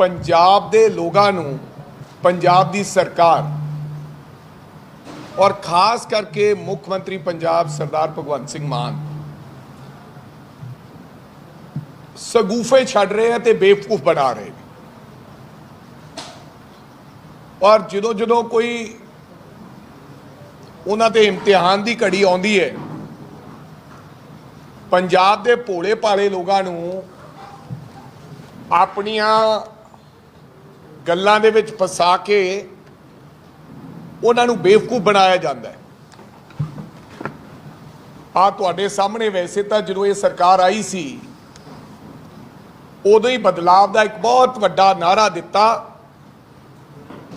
ਪੰਜਾਬ ਦੇ ਲੋਕਾਂ ਨੂੰ, ਪੰਜਾਬ ਦੀ ਸਰਕਾਰ ਔਰ ਖਾਸ ਕਰਕੇ ਮੁੱਖ ਮੰਤਰੀ ਪੰਜਾਬ ਸਰਦਾਰ ਭਗਵੰਤ ਸਿੰਘ ਮਾਨ। ਸਗੂਫੇ ਛੱਡ ਰਹੇ ਆ ਤੇ ਬੇਵਕੂਫ ਬਣਾ ਰਹੇ ਔਰ ਜਦੋਂ ਜਦੋਂ ਕੋਈ ਉਹਨਾਂ ਤੇ ਇਮਤਿਹਾਨ ਦੀ ਘੜੀ ਆਉਂਦੀ ਹੈ ਪੰਜਾਬ ਦੇ ਭੋਲੇ ਭਾਲੇ ਲੋਕਾਂ ਨੂੰ ਆਪਣੀਆਂ ਗੱਲਾਂ ਦੇ ਵਿੱਚ ਫਸਾ ਕੇ ਉਹਨਾਂ ਨੂੰ ਬੇਵਕੂਫ ਬਣਾਇਆ ਜਾਂਦਾ ਹੈ। ਆ ਤੁਹਾਡੇ ਸਾਹਮਣੇ ਵੈਸੇ ਤਾਂ ਜਦੋਂ ਇਹ ਸਰਕਾਰ ਆਈ ਸੀ, ਉਦੋਂ ਹੀ ਬਦਲਾਵ ਦਾ ਇੱਕ ਬਹੁਤ ਵੱਡਾ ਨਾਰਾ ਦਿੱਤਾ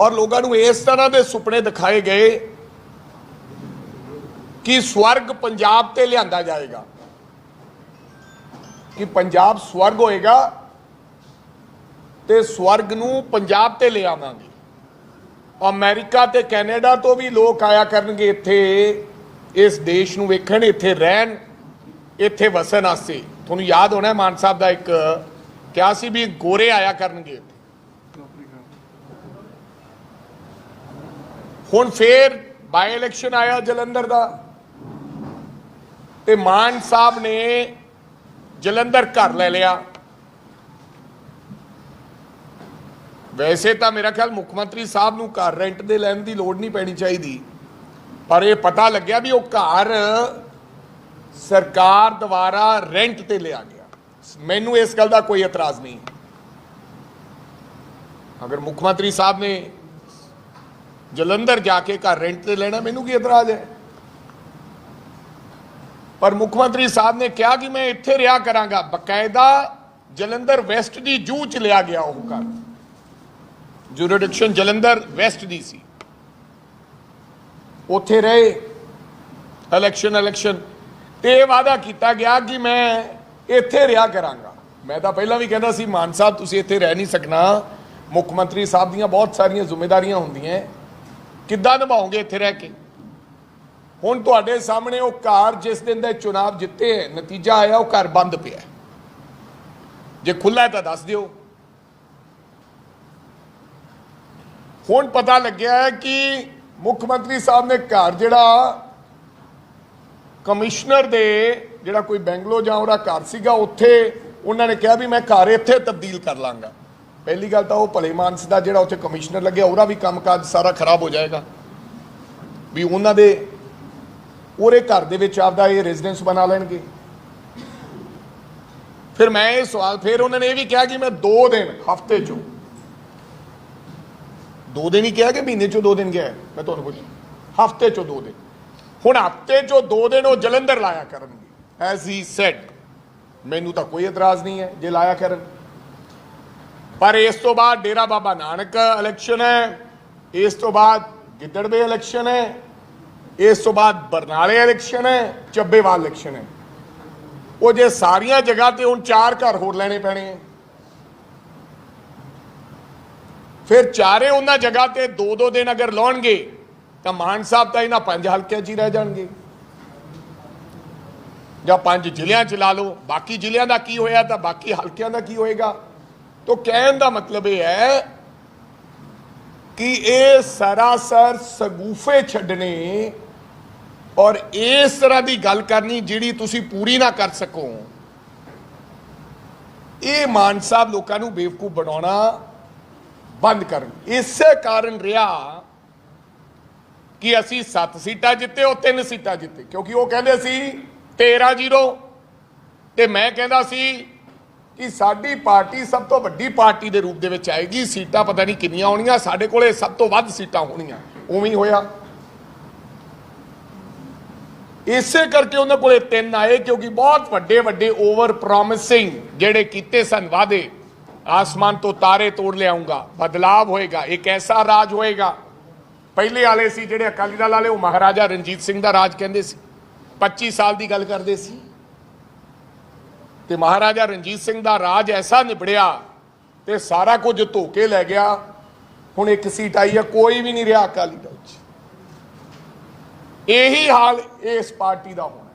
ਔਰ ਲੋਕਾਂ ਨੂੰ ਇਸ ਤਰ੍ਹਾਂ ਦੇ ਸੁਪਨੇ ਦਿਖਾਏ ਗਏ ਕਿ ਸਵਰਗ ਪੰਜਾਬ ਤੇ ਲਿਆਂਦਾ ਜਾਏਗਾ, ਕਿ ਪੰਜਾਬ ਸਵਰਗ ਹੋਏਗਾ ਤੇ ਸਵਰਗ ਨੂੰ ਪੰਜਾਬ ਤੇ ਲਿਆਵਾਂਗੇ ਅਮਰੀਕਾ ਤੇ ਕੈਨੇਡਾ ਤੋਂ ਵੀ ਲੋਕ ਆਇਆ ਕਰਨਗੇ ਇੱਥੇ। ਇਸ ਦੇਸ਼ ਨੂੰ ਵੇਖਣ, ਇੱਥੇ ਰਹਿਣ, ਇੱਥੇ ਵਸਣ ਵਾਸਤੇ ਤੁਹਾਨੂੰ ਯਾਦ ਹੋਣਾ ਮਾਨ ਸਾਹਿਬ ਦਾ ਇੱਕ, ਕਿਹਾ ਸੀ ਵੀ ਗੋਰੇ ਆਇਆ ਕਰਨਗੇ ਹੁਣ ਫੇਰ ਬਾਈ ਇਲੈਕਸ਼ਨ ਆਇਆ ਜਲੰਧਰ ਦਾ। ਤੇ ਮਾਨ ਸਾਹਿਬ ਨੇ ਜਲੰਧਰ ਘਰ ਲੈ ਲਿਆ। ਵੈਸੇ ਤਾਂ ਮੇਰਾ ਖਿਆਲ ਮੁੱਖ ਮੰਤਰੀ ਸਾਹਿਬ ਨੂੰ ਘਰ ਰੈਂਟ ਦੇ ਲੈਣ ਦੀ ਲੋੜ ਨਹੀਂ ਪੈਣੀ ਚਾਹੀਦੀ। ਪਰ ਇਹ ਪਤਾ ਲੱਗਿਆ ਵੀ ਉਹ ਘਰ ਸਰਕਾਰ ਦੁਆਰਾ ਰੈਂਟ ਤੇ ਲਿਆ ਗਿਆ। ਮੈਨੂੰ ਇਸ ਗੱਲ ਦਾ ਕੋਈ ਇਤਰਾਜ਼ ਨਹੀਂ। ਅਗਰ ਮੁੱਖ ਮੰਤਰੀ ਸਾਹਿਬ ਨੇ ਜਲੰਧਰ ਜਾ ਕੇ ਘਰ ਰੈਂਟ ਤੇ ਲੈਣਾ, ਮੈਨੂੰ ਕੀ ਇਤਰਾਜ਼ ਹੈ? ਪਰ ਮੁੱਖ ਮੰਤਰੀ ਸਾਹਿਬ ਨੇ ਕਿਹਾ ਕਿ ਮੈਂ ਇੱਥੇ ਰਿਹਾ ਕਰਾਂਗਾ। ਬਕਾਇਦਾ ਜਲੰਧਰ ਵੈਸਟ ਦੀ ਜੂ ਚ ਲਿਆ ਗਿਆ ਉਹ ਘਰ। ਜੁਰਿਡਿਕਸ਼ਨ ਜਲੰਧਰ ਵੈਸਟ ਦੀ ਸੀ। ਉੱਥੇ ਰਹੇ। Election election. ਤੇ ਇਹ ਵਾਅਦਾ ਕੀਤਾ ਗਿਆ ਕਿ ਮੈਂ ਇੱਥੇ ਰਿਹਾ ਕਰਾਂਗਾ। ਮੈਂ ਤਾਂ ਪਹਿਲਾਂ ਵੀ ਕਹਿੰਦਾ ਸੀ ਮਾਨ ਸਾਹਿਬ ਤੁਸੀਂ ਇੱਥੇ ਰਹਿ ਨਹੀਂ ਸਕਣਾ। ਮੁੱਖ ਮੰਤਰੀ ਸਾਹਿਬ ਦੀਆਂ ਬਹੁਤ ਸਾਰੀਆਂ ਜ਼ਿੰਮੇਵਾਰੀਆਂ ਹੁੰਦੀਆਂ। ਕਿੱਦਾਂ ਨਿਭਾਓਗੇ ਇੱਥੇ ਰਹਿ ਕੇ? ਹੁਣ ਤੁਹਾਡੇ ਸਾਹਮਣੇ ਉਹ ਘਰ ਜਿਸ ਦਿਨ ਦਾ ਚੁਣਾਵ ਜਿੱਤੇ ਹੈ, ਨਤੀਜਾ ਆਇਆ ਉਹ ਘਰ ਬੰਦ ਪਿਆ। ਜੇ ਖੁੱਲਾ ਤਾਂ ਦੱਸ ਦਿਓ। ਹੁਣ ਪਤਾ ਲੱਗਿਆ ਹੈ ਕਿ ਮੁੱਖ ਮੰਤਰੀ ਸਾਹਿਬ ਨੇ ਘਰ ਜਿਹੜਾ ਕਮਿਸ਼ਨਰ ਦੇ ਜਿਹੜਾ ਕੋਈ ਬੈਂਗਲੋ ਜਾਂ ਉਹਦਾ ਘਰ ਸੀਗਾ, ਉੱਥੇ ਉਹਨਾਂ ਨੇ ਕਿਹਾ ਵੀ ਮੈਂ ਘਰ ਇੱਥੇ ਤਬਦੀਲ ਕਰ ਲਾਂਗਾ। ਪਹਿਲੀ ਗੱਲ ਤਾਂ ਉਹ ਭਲੇ ਮਾਨਸ ਦਾ ਜਿਹੜਾ ਉੱਥੇ ਕਮਿਸ਼ਨਰ ਲੱਗਿਆ, ਉਹਦਾ ਵੀ ਕੰਮਕਾਜ ਸਾਰਾ ਖਰਾਬ ਹੋ ਜਾਏਗਾ। ਵੀ ਉਹਨਾਂ ਦੇ, ਉਹਦੇ ਘਰ ਦੇ ਵਿੱਚ ਆਪਦਾ ਇਹ ਰੈਜ਼ੀਡੈਂਸ ਬਣਾ ਲੈਣਗੇ। ਫਿਰ ਮੈਂ ਇਹ ਸਵਾਲ, ਫਿਰ ਉਹਨਾਂ ਨੇ ਇਹ ਵੀ ਕਿਹਾ ਕਿ ਮੈਂ 2 ਦਿਨ ਹਫ਼ਤੇ ਚੋਂ ਦੋ ਦਿਨ ਹੀ ਕਿਹਾ ਕਿ ਮਹੀਨੇ ਚੋਂ ਦੋ ਦਿਨ ਗਿਆ ਮੈਂ ਤੁਹਾਨੂੰ ਪੁੱਛ ਹਫ਼ਤੇ ਚੋਂ ਦੋ ਦਿਨ। ਹੁਣ ਹਫ਼ਤੇ ਚੋਂ ਦੋ ਦਿਨ ਉਹ ਜਲੰਧਰ ਲਾਇਆ ਕਰਨਗੇ। ਐਜ਼ ਹੀ ਸੈਡ ਮੈਨੂੰ ਤਾਂ ਕੋਈ ਇਤਰਾਜ਼ ਨਹੀਂ ਹੈ ਜੇ ਲਾਇਆ ਕਰਨ। ਪਰ ਇਸ ਤੋਂ ਬਾਅਦ ਡੇਰਾ ਬਾਬਾ ਨਾਨਕ ਇਲੈਕਸ਼ਨ ਹੈ। ਇਸ ਤੋਂ ਬਾਅਦ ਗਿੱਦੜਵੇ ਇਲੈਕਸ਼ਨ ਹੈ। ਇਸ ਤੋਂ ਬਾਅਦ ਬਰਨਾਲੇ ਇਲੈਕਸ਼ਨ ਹੈ। ਚੱਬੇਵਾਲ ਇਲੈਕਸ਼ਨ ਹੈ। ਉਹ ਜੇ ਸਾਰੀਆਂ ਜਗ੍ਹਾ ਤੇ ਹੁਣ ਚਾਰ ਘਰ ਹੋਰ ਲੈਣੇ ਪੈਣੇ ਹੈ। ਫਿਰ ਚਾਰੇ ਉਹਨਾਂ ਜਗ੍ਹਾ ਤੇ ਦੋ ਦੋ ਦਿਨ ਅਗਰ ਲਾਉਣਗੇ, ਤਾਂ ਮਾਨ ਸਾਹਿਬ ਤਾਂ ਇਹਨਾਂ ਪੰਜ ਹਲਕਿਆਂ 'ਚ ਹੀ ਰਹਿ ਜਾਣਗੇ। ਜਾਂ ਪੰਜ ਜ਼ਿਲ੍ਹਿਆਂ 'ਚ ਲਾ ਲਓ, ਬਾਕੀ ਜ਼ਿਲ੍ਹਿਆਂ ਦਾ ਕੀ ਹੋਇਆ ਤਾਂ ਬਾਕੀ ਹਲਕਿਆਂ ਦਾ ਕੀ ਹੋਏਗਾ? ਤੋਂ ਕਹਿਣ ਦਾ ਮਤਲਬ ਇਹ ਹੈ ਕਿ ਇਹ ਸਰਾਸਰ ਸਗੂਫੇ ਛੱਡਣੇ ਔਰ ਇਸ ਤਰ੍ਹਾਂ ਦੀ ਗੱਲ ਕਰਨੀ ਜਿਹੜੀ ਤੁਸੀਂ ਪੂਰੀ ਨਾ ਕਰ ਸਕੋ। ਇਹ ਮਾਨ ਸਾਹਿਬ ਲੋਕਾਂ ਨੂੰ ਬੇਵਕੂਫ ਬਣਾਉਣਾ ਬੰਦ ਕਰਨ। ਇਸੇ ਕਾਰਨ ਰਿਹਾ ਕਿ ਅਸੀਂ 7 ਸੀਟਾਂ ਜਿੱਤੇ, ਉਹ 3 ਸੀਟਾਂ ਜਿੱਤੇ। ਕਿਉਂਕਿ ਉਹ ਕਹਿੰਦੇ ਸੀ 13-0 ਤੇ ਮੈਂ ਕਹਿੰਦਾ ਸੀ ਕਿ ਸਾਡੀ ਪਾਰਟੀ ਸਭ ਤੋਂ ਵੱਡੀ ਪਾਰਟੀ ਦੇ ਰੂਪ ਦੇ ਵਿੱਚ ਆਏਗੀ। ਸੀਟਾਂ ਪਤਾ ਨਹੀਂ ਕਿੰਨੀਆਂ ਹੋਣੀਆਂ, ਸਾਡੇ ਕੋਲੇ ਸਭ ਤੋਂ ਵੱਧ ਸੀਟਾਂ ਹੋਣੀਆਂ। ਉਵੇਂ ਹੀ ਹੋਇਆ। ਇਸੇ ਕਰਕੇ ਉਹਨਾਂ ਕੋਲੇ ਤਿੰਨ ਆਏ, ਕਿਉਂਕਿ ਬਹੁਤ ਵੱਡੇ ਵੱਡੇ ਓਵਰ ਪ੍ਰੋਮਿਸਿੰਗ ਜਿਹੜੇ ਕੀਤੇ ਸਨ ਵਾਅਦੇ। ਆਸਮਾਨ ਤੋਂ ਤਾਰੇ ਤੋੜ ਲਿਆਉਂਗਾ ਬਦਲਾਵ ਹੋਏਗਾ ਇੱਕ ਐਸਾ ਰਾਜ ਹੋਏਗਾ ਪਹਿਲੇ ਵਾਲੇ ਸੀ ਜਿਹੜੇ ਅਕਾਲੀ ਦਲ ਵਾਲੇ ਉਹ ਮਹਾਰਾਜਾ ਰਣਜੀਤ ਸਿੰਘ ਦਾ ਰਾਜ ਕਹਿੰਦੇ ਸੀ 25 ਸਾਲ ਦੀ ਗੱਲ ਕਰਦੇ ਸੀ ਤੇ ਮਹਾਰਾਜਾ ਰਣਜੀਤ ਸਿੰਘ ਦਾ ਰਾਜ ਐਸਾ ਨਿਬੜਿਆ ਤੇ ਸਾਰਾ ਕੁਝ ਧੋ ਕੇ ਲੈ ਗਿਆ ਹੁਣ ਇੱਕ ਸੀਟ ਆਈ ਹੈ ਕੋਈ ਵੀ ਨਹੀਂ ਰਿਹਾ ਅਕਾਲੀ ਦਲ 'ਚ ਇਹੀ ਹਾਲ ਇਸ ਪਾਰਟੀ ਦਾ ਹੋ